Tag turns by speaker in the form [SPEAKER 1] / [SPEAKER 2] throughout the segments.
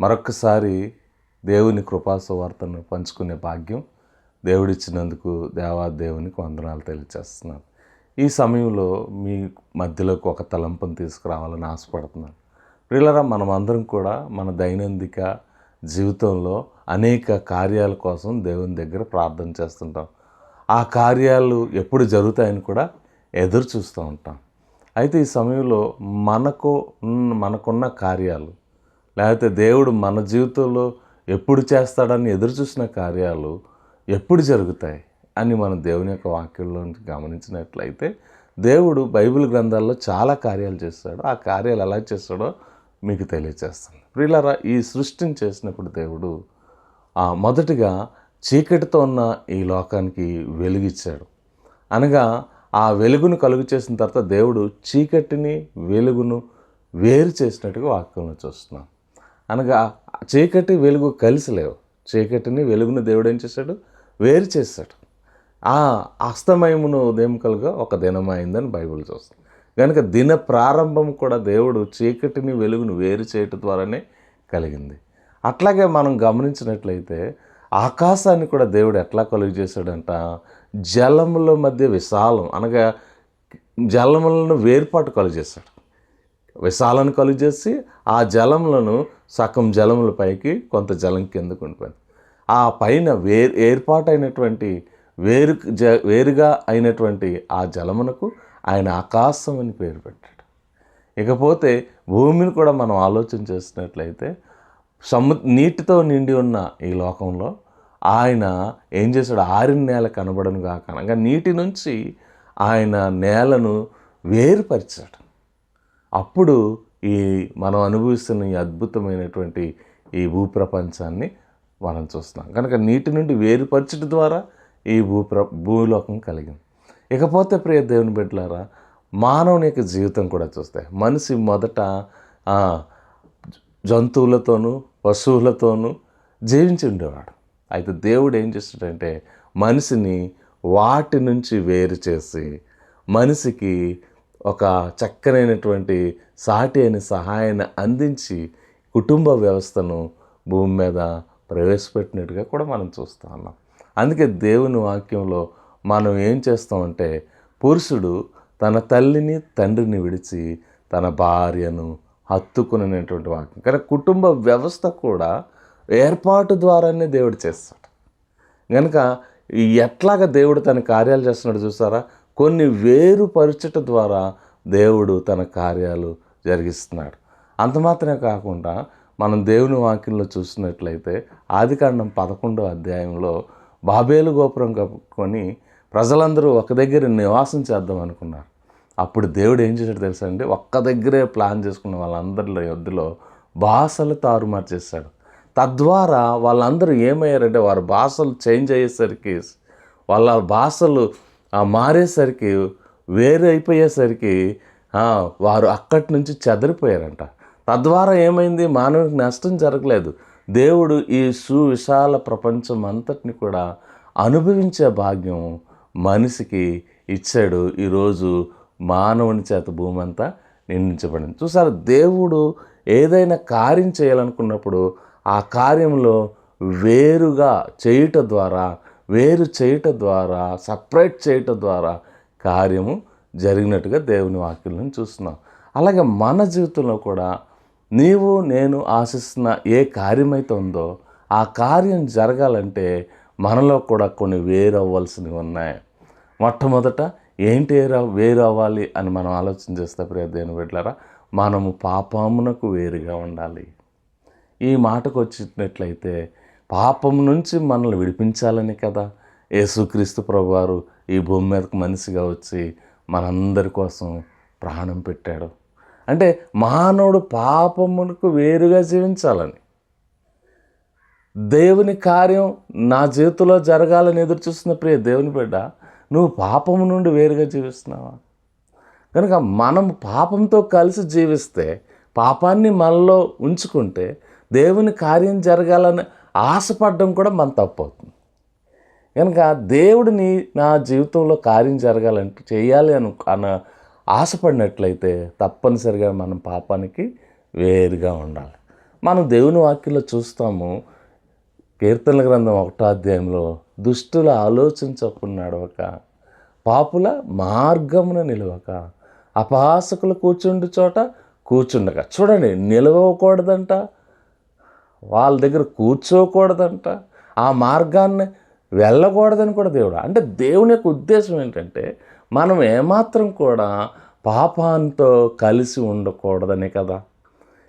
[SPEAKER 1] మరొక్కసారి దేవుని కృపాసువార్తను పంచుకునే భాగ్యం దేవుడిచ్చినందుకు దేవాదేవునికి వందనాలు తెలియచేస్తున్నాను. ఈ సమయంలో మీ మధ్యలోకి ఒక తలంపును తీసుకురావాలని ఆశపడుతున్నాను. ప్రియులరా మనం అందరం కూడా మన దైనందిక జీవితంలో అనేక కార్యాల కోసం దేవుని దగ్గర ప్రార్థన చేస్తుంటాం. ఆ కార్యాలు ఎప్పుడు జరుగుతాయని కూడా ఎదురు చూస్తూ ఉంటాం. అయితే ఈ సమయంలో మనకు మనకున్న కార్యాలు లేకపోతే దేవుడు మన జీవితంలో ఎప్పుడు చేస్తాడని ఎదురు చూసిన కార్యాలు ఎప్పుడు జరుగుతాయి అని మనం దేవుని యొక్క వాక్యంలో గమనించినట్లయితే దేవుడు బైబిల్ గ్రంథాల్లో చాలా కార్యాలు చేస్తాడు. ఆ కార్యాలు ఎలా చేస్తాడో మీకు తెలియచేస్తాను. ప్రియులారా ఈ సృష్టిని చేసినప్పుడు దేవుడు ఆ, మొదటిగా చీకటితో ఉన్న ఈ లోకానికి వెలుగిచ్చాడు. అనగా ఆ వెలుగును కలుగు చేసిన తర్వాత దేవుడు చీకటిని వెలుగును వేరు చేసినట్టుగా వాక్యంలో చూస్తున్నాం అనగా చీకటి వెలుగు కలిసి లేవు. చీకటిని వెలుగును దేవుడు ఏం చేశాడు వేరు చేశాడు ఆ అస్తమయమును ఉదయం కలుగా ఒక దినమైందని బైబిల్ చూస్తుంది. కనుక దిన ప్రారంభం కూడా దేవుడు చీకటిని వెలుగును వేరు చేయటం ద్వారానే కలిగింది. అట్లాగే మనం గమనించినట్లయితే ఆకాశాన్ని కూడా దేవుడు ఎట్లా కలుగు చేశాడంట? జలముల మధ్య విశాలం అనగా జలములను వేర్పాటు కలుగు చేశాడు విశాలను కలుగు చేసి ఆ జలములను సగం జలముల పైకి కొంత జలం కిందకు ఉండిపోయింది. ఆ పైన వే ఏర్పాటైనటువంటి వేరు జ వేరుగా అయినటువంటి ఆ జలమునకు ఆయన ఆకాశం అని పేరు పెట్టాడు. ఇకపోతే భూమిని కూడా మనం ఆలోచన చేసినట్లయితే సము నీటితో నిండి ఉన్న ఈ లోకంలో ఆయన ఏం చేశాడు? ఆరిన నేల కనబడను కాక అనగా నీటి నుంచి ఆయన నేలను వేరుపరిచాడు. అప్పుడు ఈ మనం అనుభవిస్తున్న ఈ అద్భుతమైనటువంటి ఈ భూప్రపంచాన్ని మనం చూస్తున్నాం. కనుక నీటి నుండి వేరుపరచడం ద్వారా ఈ భూప్ర భూలోకం కలిగింది. ఇకపోతే ప్రియ దేవుని బిడ్డలారా మానవుని యొక్క జీవితం కూడా చూస్తే మనిషి మొదట జంతువులతోనూ పశువులతోనూ జీవించి ఉండేవాడు. అయితే దేవుడు ఏం చేస్తాడంటే మనిషిని వాటి నుంచి వేరు చేసి మనిషికి ఒక చక్కనైనటువంటి సాటి అయిన సహాయాన్ని అందించి కుటుంబ వ్యవస్థను భూమి మీద ప్రవేశపెట్టినట్టుగా కూడా మనం చూస్తూ ఉన్నాం. అందుకే దేవుని వాక్యంలో మనం ఏం చేస్తామంటే పురుషుడు తన తల్లిని తండ్రిని విడిచి తన భార్యను హత్తుకునేటువంటి వాక్యం. కానీ కుటుంబ వ్యవస్థ కూడా ఏర్పాటు ద్వారానే దేవుడు చేస్తాడు. కనుక ఎట్లాగ ఎట్లాగా దేవుడు తన కార్యాలు చేస్తున్నాడు చూసారా? కొన్ని వేరుపరచట ద్వారా దేవుడు తన కార్యాలు జరిగిస్తున్నాడు. అంత మాత్రమే కాకుండా మనం దేవుని వాక్యంలో చూసినట్లయితే ఆదికాండం పదకొండో అధ్యాయంలో బాబేలు గోపురం కప్పుకొని ప్రజలందరూ ఒక దగ్గర నివాసం చేద్దాం అనుకున్నారు. అప్పుడు దేవుడు ఏం చేశాడు తెలుసా అండి? ఒక్క దగ్గరే ప్లాన్ చేసుకున్న వాళ్ళందరిలో యొద్దులో భాషలు తారుమారు చేశాడు. తద్వారా వాళ్ళందరూ ఏమయ్యారంటే వారి భాషలు చేంజ్ అయ్యేసరికి వాళ్ళ భాషలు ఆ, మారేసరికి వేరు అయిపోయేసరికి వారు అక్కడి నుంచి చెదరిపోయారంట. తద్వారా ఏమైంది? మానవునికి నష్టం జరగలేదు. దేవుడు ఈ సువిశాల ప్రపంచం అంతటిని కూడా అనుభవించే భాగ్యం మనిషికి ఇచ్చాడు. ఈరోజు మానవుని చేత భూమి అంతా నిందించబడింది చూసారు? దేవుడు ఏదైనా కార్యం చేయాలనుకున్నప్పుడు ఆ కార్యంలో వేరుగా చేయుట ద్వారా వేరు చేయట ద్వారా సపరేట్ చేయట ద్వారా కార్యము జరిగినట్టుగా దేవుని వాక్యం చూస్తున్నాం. అలాగే మన జీవితంలో కూడా నీవు నేను ఆశిస్తున్న ఏ కార్యమైతే ఉందో ఆ కార్యం జరగాలంటే మనలో కూడా కొన్ని వేరవ్వాల్సినవి ఉన్నాయి. మొట్టమొదట ఏంటి వేరు వేరు అవ్వాలి అని మనం ఆలోచన చేస్తే ప్రియ దేని బిడ్డలారా మనము పాపమునకు వేరుగా ఉండాలి. ఈ మాటకు వచ్చినట్లయితే పాపం నుంచి మనల్ని విడిపించాలని కదా. యేసుక్రీస్తు ప్రభువారు ఈ భూమి మీదకు మనిషిగా వచ్చి మనందరి కోసం ప్రాణం పెట్టాడు. అంటే మానవుడు పాపమునకు వేరుగా జీవించాలని. దేవుని కార్యం నా జీవితంలో జరగాలని ఎదురు చూస్తున్న ప్రియ దేవుని బిడ్డ నువ్వు పాపము నుండి వేరుగా జీవిస్తున్నావా? కనుక మనం పాపంతో కలిసి జీవిస్తే పాపాన్ని మనలో ఉంచుకుంటే దేవుని కార్యం జరగాలని ఆశపడడం కూడా మన తప్పు అవుతుంది కనుక దేవుడిని నా జీవితంలో కార్యం జరగాలంటే చేయాలి అను అన్న ఆశపడినట్లయితే తప్పనిసరిగా మనం పాపానికి వేరుగా ఉండాలి. మనం దేవుని వాక్యంలో చూస్తాము కీర్తన గ్రంథం ఒకటో అధ్యాయంలో దుష్టుల ఆలోచించకుండా నడవక పాపుల మార్గమున నిలవక అపహాసకులు కూర్చుండు చోట కూర్చుండక. చూడండి నిలవకూడదంట వాళ్ళ దగ్గర కూర్చోకూడదంట. ఆ మార్గాన్ని వెళ్ళకూడదని కూడా దేవుడు. అంటే దేవుని యొక్క ఉద్దేశం ఏంటంటే మనం ఏమాత్రం కూడా పాపంతో కలిసి ఉండకూడదనే కదా.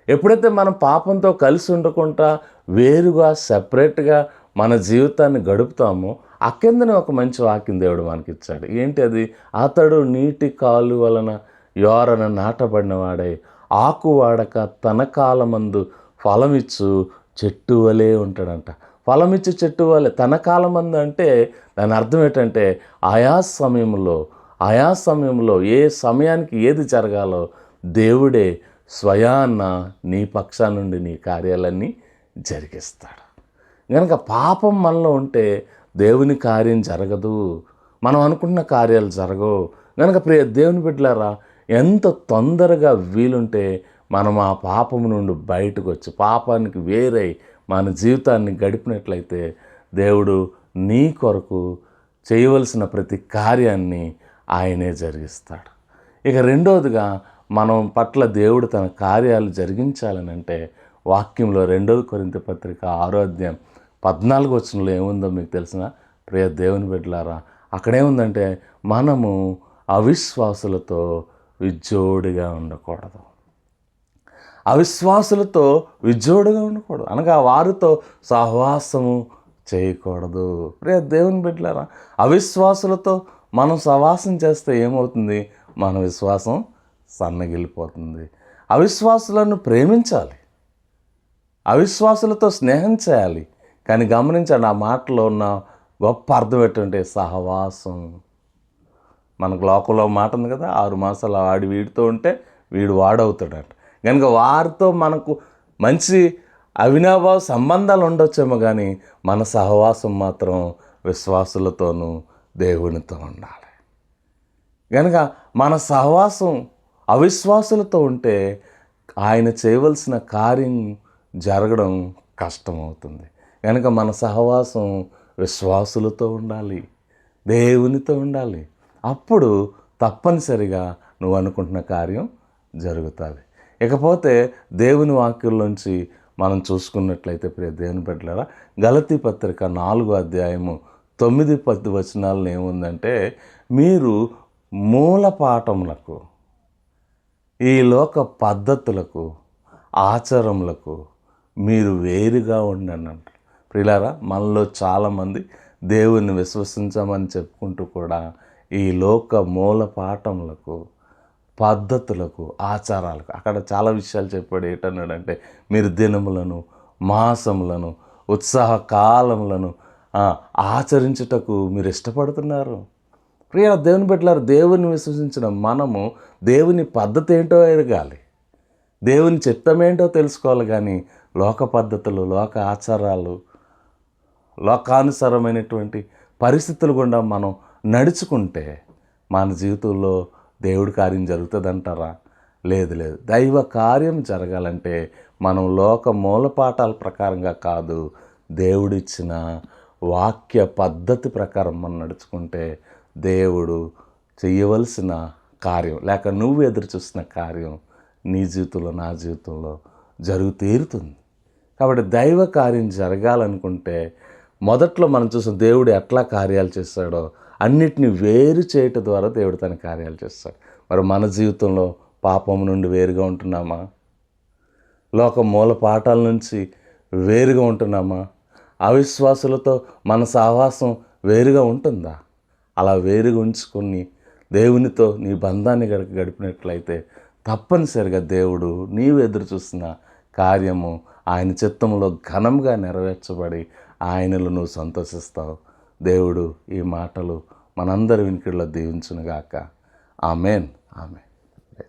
[SPEAKER 1] ఎప్పుడైతే మనం పాపంతో కలిసి ఉండకుండా వేరుగా సపరేట్గా మన జీవితాన్ని గడుపుతామో ఆ కిందనే ఒక మంచి వాక్యం దేవుడు మనకి ఇచ్చాడు ఏంటి అది? అతడు నీటి కాలు వలన యోరన నాటబడినవాడై ఆకు వాడక తన కాలమందు ఫలమిచ్చు చెట్టు వలే ఉంటాడంట. ఫలమిచ్చు చెట్టు వలె తన కాలం అంటే దాని అర్థం ఏంటంటే ఆయా సమయంలో ఆయా సమయంలో ఏ సమయానికి ఏది జరగాలో దేవుడే స్వయాన్న నీ పక్షా నుండి నీ కార్యాలన్నీ జరిగిస్తాడు. కనుక పాపం మనలో ఉంటే దేవుని కార్యం జరగదు. మనం అనుకున్న కార్యాలు జరగవు. కనుక ప్రియ దేవుని బిడ్డలారా ఎంత తొందరగా వీలుంటే మనం ఆ పాపం నుండి బయటకు వచ్చి పాపానికి వేరై మన జీవితాన్ని గడిపినట్లయితే దేవుడు నీ కొరకు చేయవలసిన ప్రతి కార్యాన్ని ఆయనే జరిగిస్తాడు. ఇక రెండవదిగా మనం పట్ల దేవుడు తన కార్యాలు జరిగించాలని అంటే వాక్యంలో రెండవ కొరింత పత్రిక ఆరోగ్యం పద్నాలుగు వచనంలో ఏముందో మీకు తెలిసిన? ప్రియ దేవుని బిడ్డలారా అక్కడేముందంటే మనము అవిశ్వాసులతో విజ్జోడిగా ఉండకూడదు. అవిశ్వాసులతో విజోడుగా ఉండకూడదు. అనగా వారితో సహవాసము చేయకూడదు. రే దేవుని బిడ్డలారా అవిశ్వాసులతో మనం సహవాసం చేస్తే ఏమవుతుంది? మన విశ్వాసం సన్నగిలిపోతుంది. అవిశ్వాసులను ప్రేమించాలి. అవిశ్వాసులతో స్నేహం చేయాలి. కానీ గమనించండి ఆ మాటలో ఉన్న గొప్ప అర్థం ఏంటంటే సహవాసం. మనకు లోకంలో మాట ఉంది కదా ఆరు మాసాలు వాడి వీడితో ఉంటే వీడు వాడవుతాడంట. కనుక వారితో మనకు మంచి అవినాభావ సంబంధాలు ఉండొచ్చేమో కానీ మన సహవాసం మాత్రం విశ్వాసులతోనూ దేవునితో ఉండాలి. కనుక మన సహవాసం అవిశ్వాసులతో ఉంటే ఆయన చేయవలసిన కార్యం జరగడం కష్టమవుతుంది. కనుక మన సహవాసం విశ్వాసులతో ఉండాలి దేవునితో ఉండాలి. అప్పుడు తప్పనిసరిగా నువ్వు అనుకుంటున్న కార్యం జరుగుతుంది. ఇకపోతే దేవుని వాక్యంలోంచి మనం చూసుకున్నట్లయితే ప్రియ దేవుని బిడ్డలారా గలతీ పత్రిక నాలుగో అధ్యాయము తొమ్మిది పది వచనాలను ఏముందంటే మీరు మూల పాఠములకు ఈ లోక పద్ధతులకు ఆచారములకు మీరు వేరుగా ఉండండి అంట ప్రిలారా మనలో చాలామంది దేవుణ్ణి విశ్వసించమని చెప్పుకుంటూ కూడా ఈ లోక మూల పాఠములకు పద్ధతులకు ఆచారాలకు. అక్కడ చాలా విషయాలు చెప్పాడు ఏంటన్నాడంటే మీరు దినములను మాసములను ఉత్సాహ కాలములను ఆచరించుటకు మీరు ఇష్టపడుతున్నారు. ప్రియ దేవుని బిడ్డలారు దేవుని విశ్వసించిన మనము దేవుని పద్ధతి ఏంటో ఎరగాలి. దేవుని చిత్తం ఏంటో తెలుసుకోవాలి కానీ లోక పద్ధతులు లోక ఆచారాలు లోకానుసారమైనటువంటి పరిస్థితులు గుండా మనం నడుచుకుంటే మన జీవితంలో దేవుడి కార్యం జరుగుతుంది అంటారా లేదు లేదు. దైవ కార్యం జరగాలంటే మనం లోక మూలపాఠాల ప్రకారంగా కాదు దేవుడిచ్చిన వాక్య పద్ధతి ప్రకారం మనం నడుచుకుంటే దేవుడు చేయవలసిన కార్యం లేక నువ్వు ఎదురు చూస్తున్న కార్యం నీ జీవితంలో నా జీవితంలో జరుగు తీరుతుంది. కాబట్టి దైవ కార్యం జరగాలనుకుంటే మొదట్లో మనం చూసిన దేవుడు ఎట్లా కార్యాలు చేస్తాడో అన్నిటిని వేరు చేయటం ద్వారా దేవుడు తన కార్యాలు చేస్తాడు. మరి మన జీవితంలో పాపం నుండి వేరుగా ఉంటున్నామా? లోక మూల పాఠాల నుంచి వేరుగా ఉంటున్నామా? అవిశ్వాసులతో మన సహవాసం వేరుగా ఉంటుందా? అలా వేరుగా ఉంచుకొని దేవునితో నీ బంధాన్ని గడిపి గడిపినట్లయితే తప్పనిసరిగా దేవుడు నీవు ఎదురు చూస్తున్న కార్యము ఆయన చిత్తంలో ఘనంగా నెరవేర్చబడి ఆయనలో నువ్వు సంతోషిస్తావు. దేవుడు ఈ మాటలు మనందరి వినికిడిలో దీవించునుగాక. ఆమెన్. ఆమెన్.